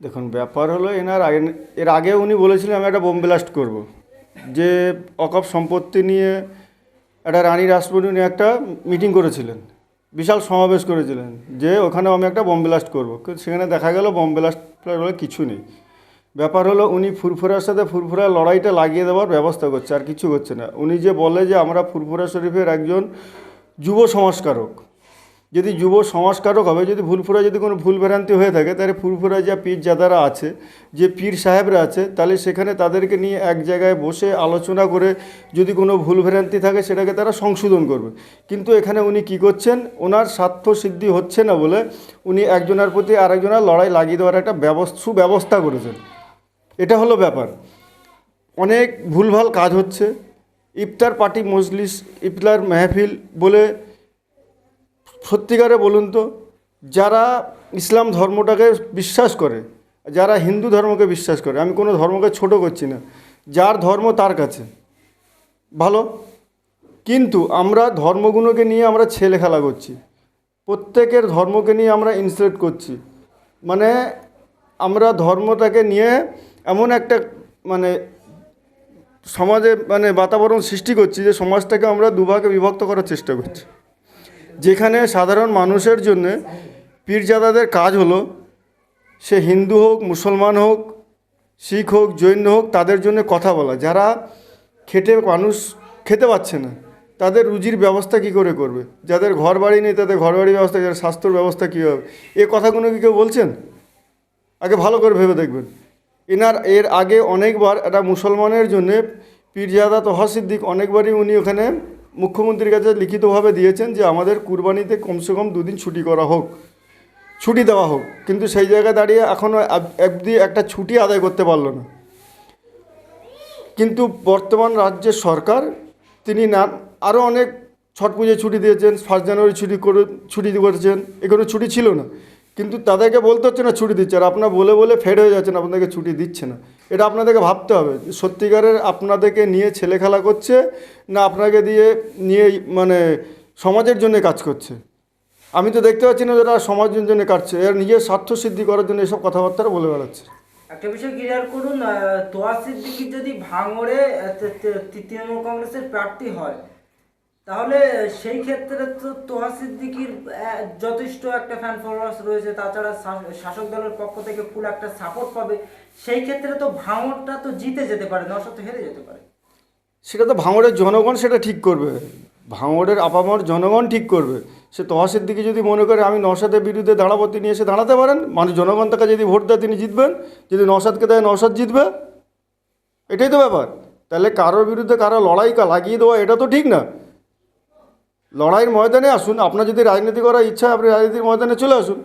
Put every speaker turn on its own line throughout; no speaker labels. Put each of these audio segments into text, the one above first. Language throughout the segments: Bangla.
দেখুন, ব্যাপার হলো এনার আগে, এর আগে উনি বলেছিলেন, আমি একটা বোম ব্লাস্ট করব। যে অকপ সম্পত্তি নিয়ে একটা রানী রাসমণি উনি একটা মিটিং করেছিলেন, বিশাল সমাবেশ করেছিলেন, যে ওখানেও আমি একটা বোম ব্লাস্ট করব। কিন্তু সেখানে দেখা গেল, বোম ব্লাস্ট বলে কিছু নেই। ব্যাপার হলো উনি ফুরফুরার সাথে ফুরফুরার লড়াইটা লাগিয়ে দেওয়ার ব্যবস্থা করছে, আর কিছু করছে না। উনি যে বলে যে আমরা ফুরফুরা শরীফের একজন যুব সংস্কারক যদি যুব সংস্কারক হবে, যদি ফুলফুরা যদি কোনো ভুল ভ্রান্তি হয়ে থাকে, তাহলে ফুলফুরা যা পীর জাদারা আছে, যে পীর সাহেবরা আছে, তাহলে সেখানে তাদেরকে নিয়ে এক জায়গায় বসে আলোচনা করে যদি কোনো ভুল ভ্রান্তি থাকে, সেটাকে তারা সংশোধন করবে। কিন্তু এখানে উনি কি করছেন, ওনার স্বার্থ সিদ্ধি হচ্ছে না বলে উনি একজনের প্রতি আরেকজনের লড়াই লাগিয়ে দেওয়ার একটা ব্যবস্থা, সুব্যবস্থা করেছেন। এটা হলো ব্যাপার। অনেক ভুলভাল কাজ হচ্ছে। ইফতার পার্টি মজলিস, ইফতার মেহফিল বলে সত্যিকারে বলুন তো, যারা ইসলাম ধর্মটাকে বিশ্বাস করে, যারা হিন্দু ধর্মকে বিশ্বাস করে, আমি কোনো ধর্মকে ছোট করছি না, যার ধর্ম তার কাছে, ভালো? কিন্তু আমরা ধর্মগুলোকে নিয়ে আমরা ছেলে খেলা করছি, প্রত্যেকের ধর্মকে নিয়ে আমরা ইনসাল্ট করছি মানে আমরা ধর্মটাকে নিয়ে এমন একটা মানে সমাজে মানে বাতাবরণ সৃষ্টি করছি যে সমাজটাকে আমরা দুভাগে বিভক্ত করার চেষ্টা করছি। যেখানে সাধারণ মানুষের জন্য পীরজাদাদের কাজ হলো, সে হিন্দু হোক, মুসলমান হোক, শিখ হোক, জৈন হোক, তাদের জন্য কথা বলা। যারা খেটে মানুষ খেতে পাচ্ছে না, তাদের রুজির ব্যবস্থা কি করে করবে? যাদের ঘর বাড়ি নেই, তাদের ঘর বাড়ির ব্যবস্থা, যাদের স্বাস্থ্যর ব্যবস্থা কী হবে? এ কথাগুলো কি কেউ বলছেন? আগে ভালো করে ভেবে দেখবেন। এনার, এর আগে অনেকবার একটা মুসলমানের জন্যে পীরজাদা তোহা অনেকবারই উনি ওখানে মুখ্যমন্ত্রীর কাছে লিখিতভাবে দিয়েছেন যে আমাদের কুরবানিতে কমসে কম দুদিন ছুটি করা হোক, ছুটি দেওয়া হোক। কিন্তু সেই জায়গায় দাঁড়িয়ে এখনও অবধি একটা ছুটি আদায় করতে পারল না। কিন্তু বর্তমান রাজ্যের সরকার, তিনি না আরও অনেক ছট পুজো ছুটি দিয়েছেন, ফার্স্ট জানুয়ারি ছুটি করে, ছুটি করেছেন এগুলো ছুটি ছিল না। কিন্তু তাদেরকে বলতে হচ্ছে না ছুটি দিচ্ছে, আর আপনারা বলে বলে ফেড হয়ে যাচ্ছেন, আপনাদেরকে ছুটি দিচ্ছে না। এটা আপনাদেরকে ভাবতে হবে। সত্যিকারের আপনাদেরকে নিয়ে ছেলে খেলা করছে না আপনাকে দিয়ে নিয়ে মানে সমাজের জন্য কাজ করছে? আমি তো দেখতে পাচ্ছি না যারা সমাজের জন্য কাটছে। এর নিজের স্বার্থ সিদ্ধি করার জন্য এসব কথাবার্তা বলে বেড়াচ্ছে।
একটা বিষয় ক্লিয়ার করুন তোয়া যদি ভাঙড়ে তৃণমূল কংগ্রেসের প্রার্থী হয় তাহলে সেই ক্ষেত্রে তো তোহা সিদ্দিকির যথেষ্ট একটা ফ্যান ফলোয়ার্স রয়েছে। তাছাড়া শাসক দলের পক্ষ থেকে ফুল একটা সাপোর্ট পাবে। সেই ক্ষেত্রে তো ভাঙড়টা তো জিতে যেতে পারে, নশো তো হেরে যেতে পারে।
সেটা তো ভাঙড়ের জনগণ সেটা ঠিক করবে। ভাঙড়ের আপামর জনগণ ঠিক করবে। সে তহাসের দিকে যদি মনে করে আমি নসাদের বিরুদ্ধে দাঁড়াবো, তিনি এসে দাঁড়াতে পারেন। মানুষ জনগণ তাকে যদি ভোট দেয়, তিনি জিতবেন। যদি নসাদকে দেয় নসাদ জিতবে। এটাই তো ব্যাপার। তাহলে কারোর বিরুদ্ধে কারও লড়াই লাগিয়ে দেওয়া, এটা তো ঠিক না। লড়াইয়ের ময়দানে আসুন, আপনার যদি রাজনীতি করার ইচ্ছা আপনি রাজনীতির ময়দানে চলে আসুন।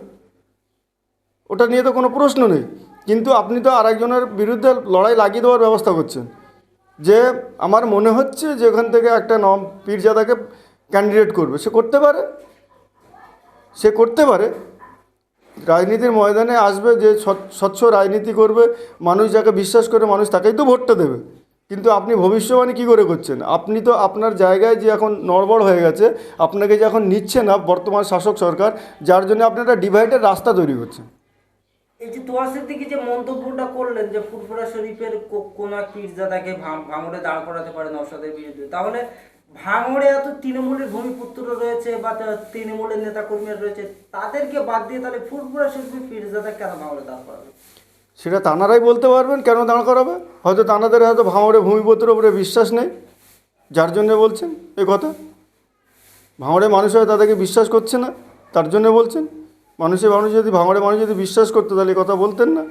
ওটা নিয়ে তো কোনো প্রশ্ন নেই। কিন্তু আপনি তো আরেকজনের বিরুদ্ধে লড়াই লাগিয়ে দেওয়ার ব্যবস্থা করছেন। যে আমার মনে হচ্ছে যে ওখান থেকে একটা নম পীরজাদাকে ক্যান্ডিডেট করবে। সে করতে পারে। সে করতে পারে। রাজনীতির ময়দানে আসবে, যে স্বচ্ছ- রাজনীতি করবে, মানুষ যাকে বিশ্বাস করে, মানুষ তাকেই তো ভোটটা দেবে। কিন্তু আপনি ভবিষ্যবাণী কী করে করছেন? আপনি তো আপনার জায়গায় যে এখন নড়বড় হয়ে গেছে, আপনাকে যে এখন নিচ্ছে না বর্তমান শাসক সরকার, যার জন্য আপনি একটা ডিভাইডের রাস্তা তৈরি করছেন।
এই যে তোয়া সিদ্দিকি যে মন্তব্যটা করলেন যে ফুরফুরা শরীফের কোন এক পীরজাদাকে ভাঙ- ভাঙড়ে দাঁড় করাতে পারে নওশাদের বিরুদ্ধে, তাহলে ভাঙড়ে এত তৃণমূলের ভূমিপুত্র রয়েছে বা তৃণমূলের নেতা কর্মীরা রয়েছে, তাদেরকে বাদ দিয়ে তাহলে ফুরফুরা শরীফের পীরজাদা কেন ভাঙড়ে দাঁড় করাবে?
সেটা তানারাই বলতে পারবেন কেন দাঁড় করাবে? হয়তো তানাদের হয়তো ভাঁড়ে ভূমিপত্রের উপরে বিশ্বাস নেই, যার জন্য বলছেন এ কথা। ভাঁড়ে মানুষ হয় তাদেরকে বিশ্বাস করছে না, তার জন্য বলছেন। মানুষের মানুষ যদি ভাঙড়ে মানুষ যদি বিশ্বাস করতো তাহলে কথা বলতেন না।